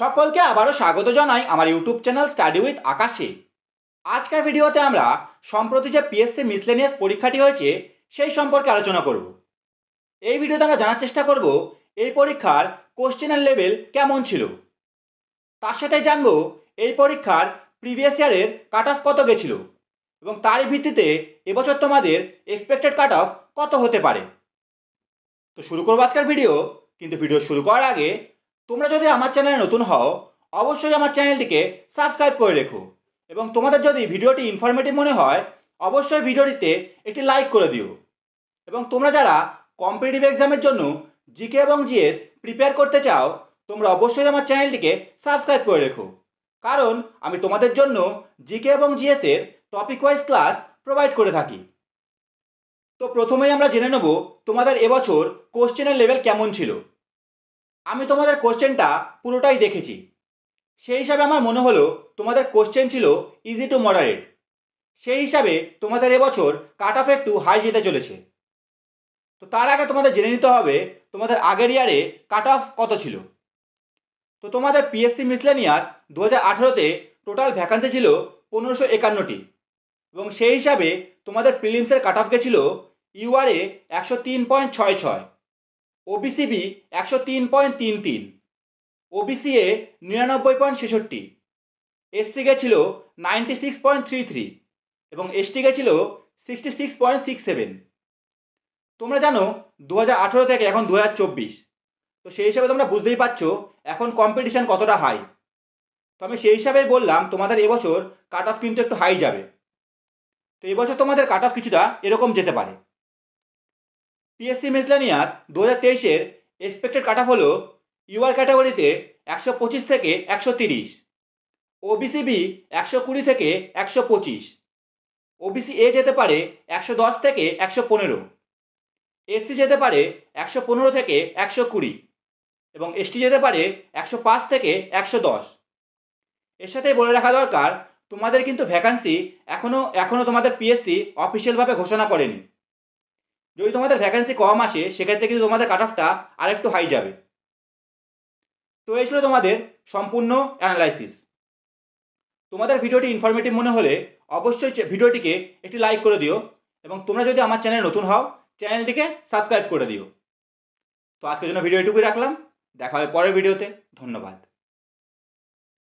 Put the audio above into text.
সকলকে আবারও স্বাগত জানাই আমার ইউটিউব চ্যানেল স্টাডি উইথ আকাশে। আজকের ভিডিওতে আমরা সম্প্রতি যে পিএসসি মিসলেনিয়াস পরীক্ষাটি হয়েছে, সেই সম্পর্কে আলোচনা করব। এই ভিডিওতে আমরা জানার চেষ্টা করব, এই পরীক্ষার কোশ্চেনের লেভেল কেমন ছিল? তার সাথে জানব, এই পরীক্ষার প্রিভিয়াস ইয়ারের কাট অফ কত গেছিল? এবং তারই ভিত্তিতে এবছর তোমাদের এক্সপেক্টেড কাট অফ কত হতে পারে? তো শুরু করব আজকের ভিডিও কিন্তু ভিডিও শুরু করার আগে তোমরা যদি আমার চ্যানেলে নতুন হও, অবশ্যই আমার চ্যানেলটিকে সাবস্ক্রাইব করে রেখো। এবং তোমাদের যদি ভিডিওটি ইনফরমেটিভ মনে হয়, অবশ্যই ভিডিওটিতে একটি লাইক করে দিও। এবং তোমরা যারা কম্পিটিটিভ এক্সামের জন্য জিকে এবং জিএস প্রিপেয়ার করতে চাও, তোমরা অবশ্যই আমার চ্যানেলটিকে সাবস্ক্রাইব করে রেখো। কারণ আমি তোমাদের জন্য জিকে এবং জিএসের টপিক ওয়াইজ ক্লাস প্রোভাইড করে থাকি। তো প্রথমেই আমরা জেনে নেব তোমাদের এবছর কোশ্চেনের লেভেল কেমন ছিল। আমি তোমাদের কোশ্চেনটা পুরোটাই দেখেছি। সেই হিসাবে আমার মনে হলো তোমাদের কোশ্চেন ছিল ইজি টু মডারেট সেই হিসাবে তোমাদের এবছর কাট অফ একটু হাই যেতে চলেছে। তো তার আগে তোমাদের জেনে নিতে হবে তোমাদের আগের ইয়ারে কাট অফ কত ছিল। তো তোমাদের পিএসসি মিসলেনিয়াস দু হাজার আঠেরোতে টোটাল ভ্যাকান্সি ছিল পনেরোশো একান্নটি। এবং সেই হিসাবে তোমাদের প্রিলিমসের কাট অফ গেছিল ইউআরএ একশো তিন পয়েন্ট ছয় ছয়। ওবিসিবি একশো তিন পয়েন্ট তিন তিন ওবিসিএ নিরানব্বই পয়েন্ট ছেষট্টি এসসি গেছিল ninety six point three three এবং এসটি গেছিল sixty six point six seven. তোমরা জানো দু হাজার আঠেরো থেকে এখন দু হাজার চব্বিশ, তো সেই হিসাবে তোমরা বুঝতেই পারছ এখন কম্পিটিশান কতটা হাই তো আমি সেই হিসাবেই বললাম তোমাদের এবছর কাট অফ কিন্তু একটু হাই যাবে। তো এবছর তোমাদের কাট অফ কিছুটা এরকম যেতে পারে। পিএসসি মিসলেনিয়াস দু হাজার তেইশের এক্সপেক্টেড কাট অফ হলো ইউআর ক্যাটাগরিতে একশো পঁচিশ থেকে একশো তিরিশ ওবিসিবি একশো কুড়ি থেকে একশো পঁচিশ ওবিসি এ যেতে পারে একশো দশ থেকে একশো পনেরো এসসি যেতে পারে একশো পনেরো থেকে একশো কুড়ি এবং এসটি যেতে পারে একশো পাঁচ থেকে একশো দশ। এর সাথে বলে রাখা দরকার, তোমাদের কিন্তু ভ্যাকান্সি এখনও এখনও তোমাদের পিএসসি অফিসিয়ালভাবে ঘোষণা করেনি। যদি তোমাদের ভ্যাকেন্সি কম আসে, সেক্ষেত্রে কিন্তু তোমাদের কাট অফটা আরেকটু হাই যাবে। তো এই ছিল তোমাদের সম্পূর্ণ অ্যানালাইসিস তোমাদের ভিডিওটি ইনফরমেটিভ মনে হলে অবশ্যই ভিডিওটিকে একটি লাইক করে দিও এবং তোমরা যদি আমার চ্যানেল নতুন হও চ্যানেলটিকে সাবস্ক্রাইব করে দিও। তো আজকের জন্য ভিডিও এটুকুই রাখলাম। দেখা হবে পরের ভিডিওতে। ধন্যবাদ।